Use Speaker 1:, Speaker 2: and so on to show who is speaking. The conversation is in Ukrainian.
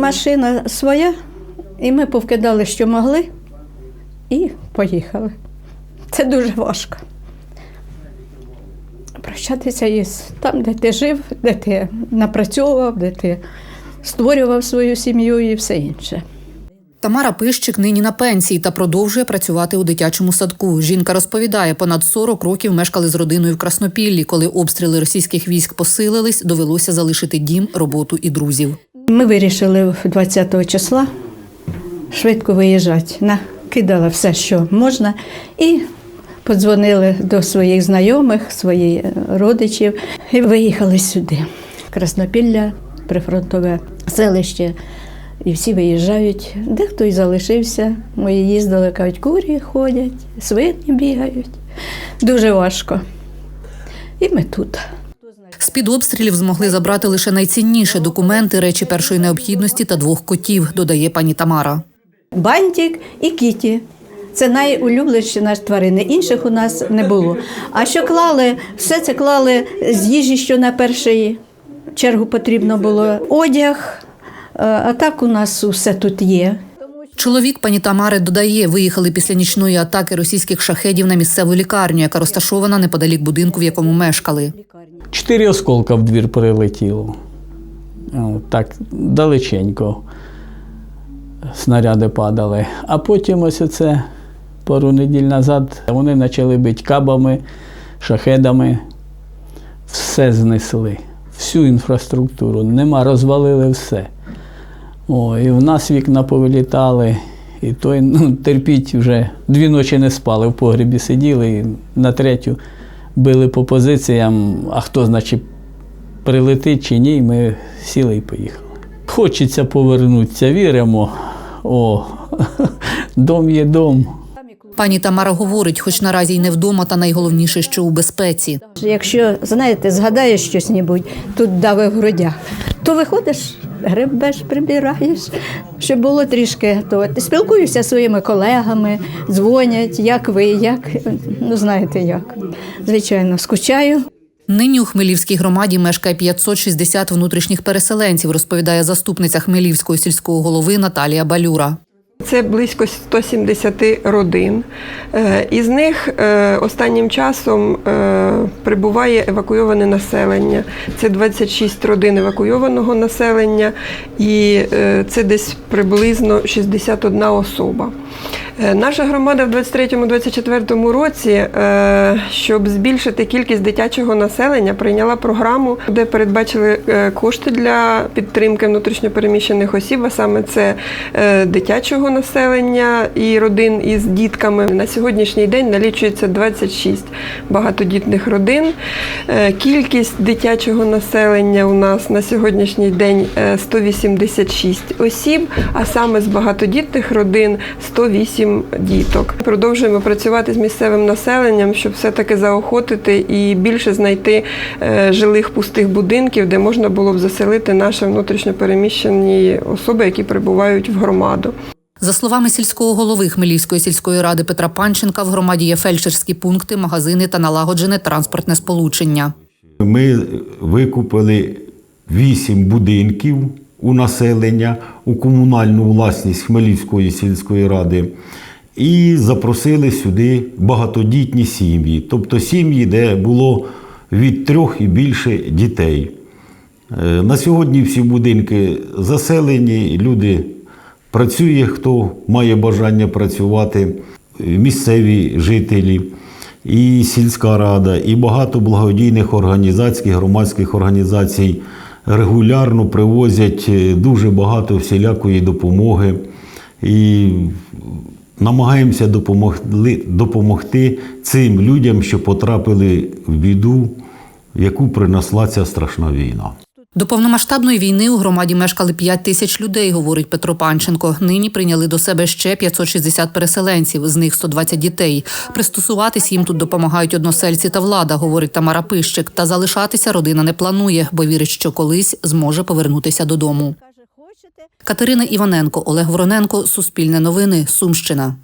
Speaker 1: машина своя, і ми повкидали, що могли, і поїхали. Це дуже важко. Прощатися із там, де ти жив, де ти напрацьовував, де ти створював свою сім'ю і все інше.
Speaker 2: Тамара Пищик нині на пенсії та продовжує працювати у дитячому садку. Жінка розповідає, понад 40 років мешкали з родиною в Краснопіллі. Коли обстріли російських військ посилились, довелося залишити дім, роботу і друзів.
Speaker 1: Ми вирішили 20 числа швидко виїжджати. Накидала все, що можна, і подзвонили до своїх знайомих, своїх е, родичів, і виїхали сюди. Краснопілля, прифронтове селище. І всі виїжджають. Дехто й залишився. Мої їздили, кажуть, курі ходять, свині бігають. Дуже важко. І ми тут.
Speaker 2: З-під обстрілів змогли забрати лише найцінніше документи, речі першої необхідності та двох котів, додає пані Тамара.
Speaker 1: Бантик і кіті. Це найулюбленіші наші тварини. Інших у нас не було. А що клали, все це клали з їжі, що на перший чергу потрібно було. Одяг, е, а так у нас усе тут є.
Speaker 2: Чоловік пані Тамари додає, виїхали після нічної атаки російських шахедів на місцеву лікарню, яка розташована неподалік будинку, в якому мешкали.
Speaker 3: Чотири осколка в двір прилетіло. Так, далеченько снаряди падали. А потім ось оце пару неділь назад вони почали бити кабами, шахедами. Все знесли, всю інфраструктуру. Нема, розвалили все. О, і в нас вікна повилітали. І той ну, терпіть вже дві ночі не спали, в погребі сиділи, і на третю били по позиціям, а хто, значить, прилетить чи ні, ми сіли і поїхали. Хочеться повернутися, віримо. О, дом є дом.
Speaker 2: Пані Тамара говорить, хоч наразі й не вдома, та найголовніше, що у безпеці.
Speaker 1: Якщо, знаєте, згадаєш щось небудь, тут дави в грудях, то виходиш, гребеш, прибираєш, щоб було трішки. То спілкуюся зі своїми колегами, дзвонять, як ви, як, ну знаєте як. Звичайно, скучаю.
Speaker 2: Нині у Хмелівській громаді мешкає 560 внутрішніх переселенців, розповідає заступниця Хмелівського сільського голови Наталія Балюра.
Speaker 4: Це близько 170 родин. Е, Із них е, останнім часом е, прибуває евакуйоване населення. Це 26 родин евакуйованого населення, і це десь приблизно 61 особа. Е, Наша громада в 23-24 році, е, щоб збільшити кількість дитячого населення, прийняла програму, де передбачили е, кошти для підтримки внутрішньопереміщених осіб, а саме це дитячого населення і родин із дітками. На сьогоднішній день налічується 26 багатодітних родин. Кількість дитячого населення у нас на сьогоднішній день е, 186 осіб, а саме з багатодітних родин 108 діток. Продовжуємо працювати з місцевим населенням, щоб все-таки заохотити і більше знайти е, жилих пустих будинків, де можна було б заселити наші внутрішньопереміщені особи, які прибувають в громаду.
Speaker 2: За словами сільського голови Хмелівської сільської ради Петра Панченка, в громаді є фельдшерські пункти, магазини та налагоджене транспортне сполучення.
Speaker 5: Ми викупили вісім будинків у населення у комунальну власність Хмелівської сільської ради і запросили сюди багатодітні сім'ї, тобто сім'ї, де було від трьох і більше дітей. Е, На сьогодні всі будинки заселені, люди працює, хто має бажання працювати, е, місцеві жителі, і сільська рада, і багато благодійних організацій, громадських організацій регулярно привозять е, дуже багато всілякої допомоги. І намагаємося допомогли, допомогти цим людям, що потрапили в біду, яку принесла ця страшна війна.
Speaker 2: До повномасштабної війни у громаді мешкали 5 тисяч людей, говорить Петро Панченко. Нині прийняли до себе ще 560 переселенців, з них 120 дітей. Пристосуватись їм тут допомагають односельці та влада, говорить Тамара Пищик. Та залишатися родина не планує, бо вірить, що колись зможе повернутися додому. Катерина Іваненко, Олег Вороненко, Суспільне новини, Сумщина.